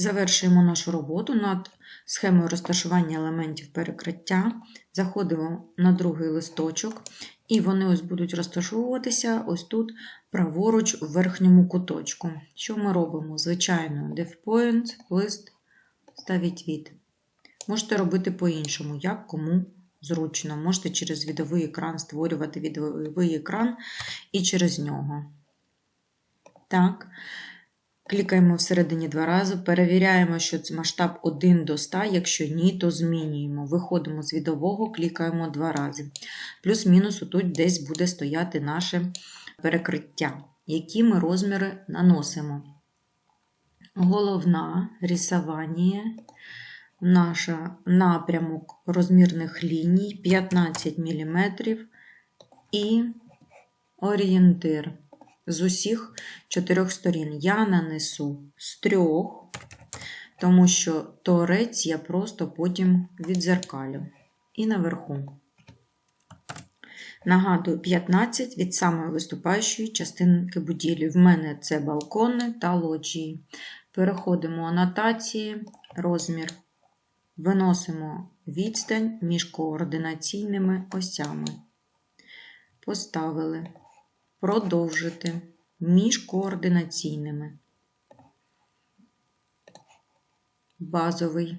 Завершуємо нашу роботу над схемою розташування елементів перекриття. Заходимо на другий листочок, і вони ось будуть розташовуватися ось тут праворуч в верхньому куточку. Що ми робимо? Звичайно, DevPoint, лист, ставіть від. Можете робити по-іншому, як кому зручно. Можете через відовий екран створювати відовий екран і через нього. Так. Клікаємо всередині два рази, перевіряємо, що це масштаб 1 до 100, якщо ні, то змінюємо. Виходимо з відового, клікаємо два рази. Плюс-мінус тут десь буде стояти наше перекриття, які ми розміри наносимо. Головна рисування, наш напрямок розмірних ліній 15 мм і орієнтир з усіх чотирьох сторін. Я нанесу з трьох, тому що торець я просто потім відзеркалю. І наверху. Нагадую, 15 від самої виступаючої частинки будівлі. В мене це балкони та лоджії. Переходимо анотації, розмір. Виносимо відстань між координаційними осями. Поставили. Продовжити між координаційними. Базовий.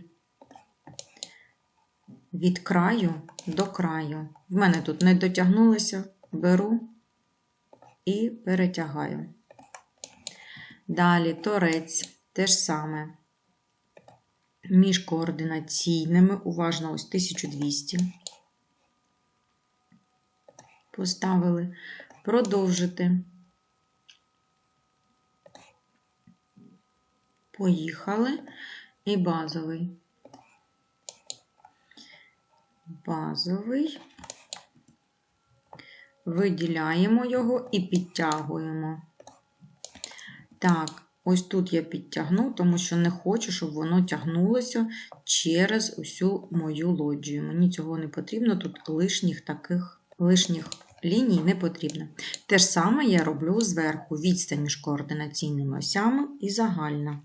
Від краю до краю. В мене тут не дотягнулося, беру і перетягаю. Далі торець те ж саме. Між координаційними, уважно, ось 1200. Поставили продовжити. Поїхали. І базовий. Базовий. Виділяємо його і підтягуємо. Так, ось тут я підтягну, тому що не хочу, щоб воно тягнулося через усю мою лоджію. Мені цього не потрібно, тут лишніх таких лишніх ліній не потрібно. Те ж саме я роблю зверху відстань між координаційними осями і загальна.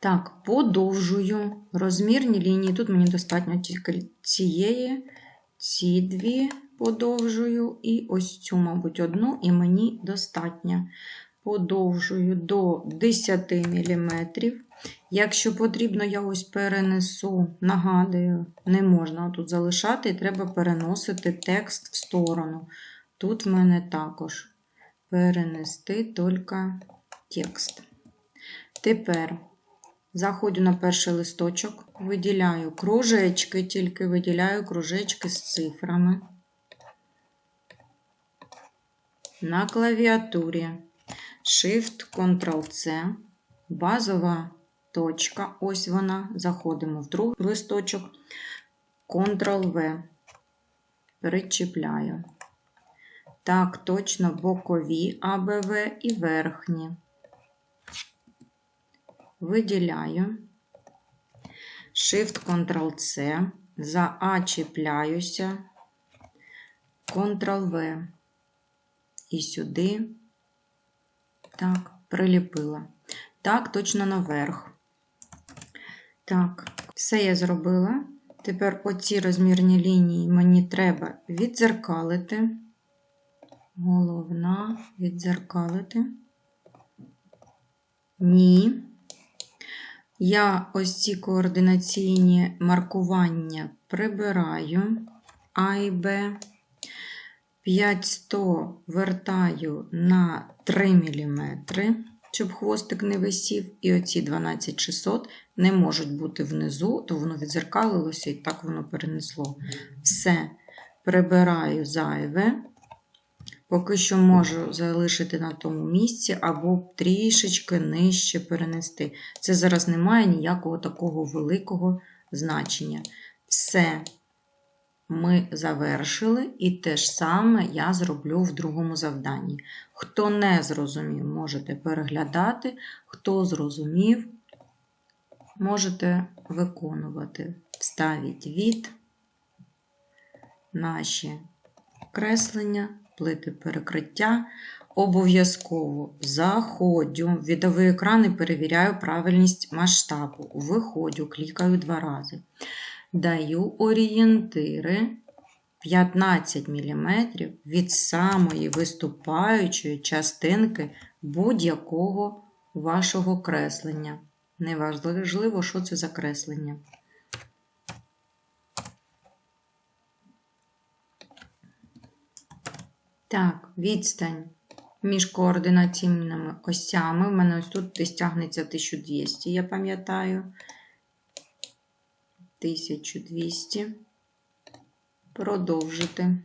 Так, подовжую розмірні лінії. Тут мені достатньо тільки цієї, ці дві подовжую, і ось цю, мабуть, одну, і мені достатньо. Подовжую до 10 мм. Якщо потрібно, я ось перенесу, нагадую, не можна тут залишати, треба переносити текст в сторону. Тут в мене також перенести тільки текст. Тепер заходжу на перший листочок, виділяю кружечки, тільки виділяю кружечки з цифрами. На клавіатурі Shift Ctrl-C, базова точка, ось вона. Заходимо в другий листочок, Ctrl-V, причіпляю. Так, точно бокові АБВ і верхні. Виділяю. Shift Ctrl-C, за А чіпляюся, Ctrl-V. І сюди, так, приліпила. Так, точно наверх. Так, все я зробила. Тепер оці розмірні лінії мені треба відзеркалити. Головна відзеркалити. Ні. Я ось ці координаційні маркування прибираю А і Б. 5100 вертаю на 3 мм щоб хвостик не висів, і оці 12600 не можуть бути внизу, то воно відзеркалилося і так воно перенесло. Все, прибираю зайве. Поки що можу залишити на тому місці, або трішечки нижче перенести. Це зараз не має ніякого такого великого значення. Все ми завершили, і те ж саме я зроблю в другому завданні. Хто не зрозумів, можете переглядати, хто зрозумів, можете виконувати. Вставіть від наші креслення, плити перекриття. Обов'язково заходжу в відовий екран і перевіряю правильність масштабу. Виходжу, клікаю два рази. Даю орієнтири 15 мм від самої виступаючої частинки будь-якого вашого креслення. Неважливо, що це за креслення. Так, відстань між координаційними осями. У мене ось тут десь тягнеться 1200, я пам'ятаю. 1200. Продовжити.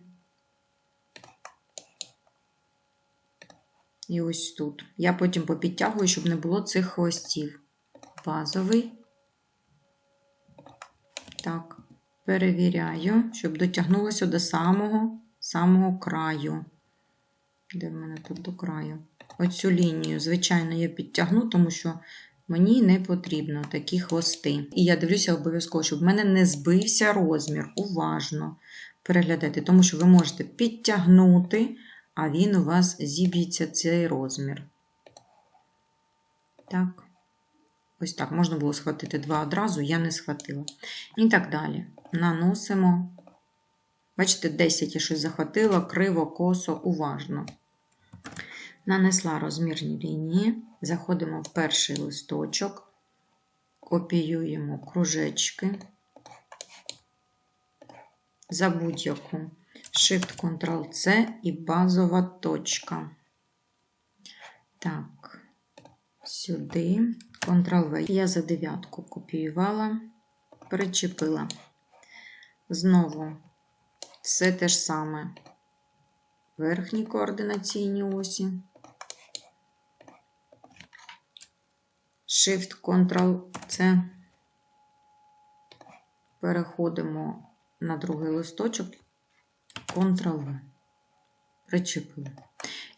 І ось тут. Я потім попідтягую, щоб не було цих хвостів. Базовий. Так, перевіряю, щоб дотягнулося до самого, самого краю. Де в мене тут до краю? Оцю лінію, звичайно, я підтягну, тому що мені не потрібно такі хвости. І я дивлюся обов'язково, щоб в мене не збився розмір. Уважно переглядайте, тому що ви можете підтягнути, а він у вас зіб'ється цей розмір. Так. Ось так, можна було схватити два одразу, я не схватила. І так далі. Наносимо. Бачите, 10 я щось захватила, криво, косо, уважно. Нанесла розмірні лінії, заходимо в перший листочок, копіюємо кружечки. За будь-яку Shift-Ctrl-C і базова точка. Так, сюди, Ctrl-V. Я за дев'ятку копіювала, причепила. Знову все те ж саме. Верхні координаційні осі. Shift-Ctrl-C. Переходимо на другий листочок, Ctrl-V. Причепили.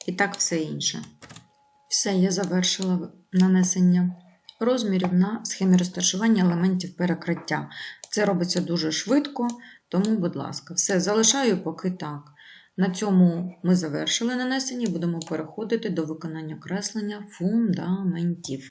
І так все інше. Все, я завершила нанесення розмірів на схемі розташування елементів перекриття. Це робиться дуже швидко, тому, будь ласка, все залишаю поки так. На цьому ми завершили нанесення будемо переходити до виконання креслення фундаментів.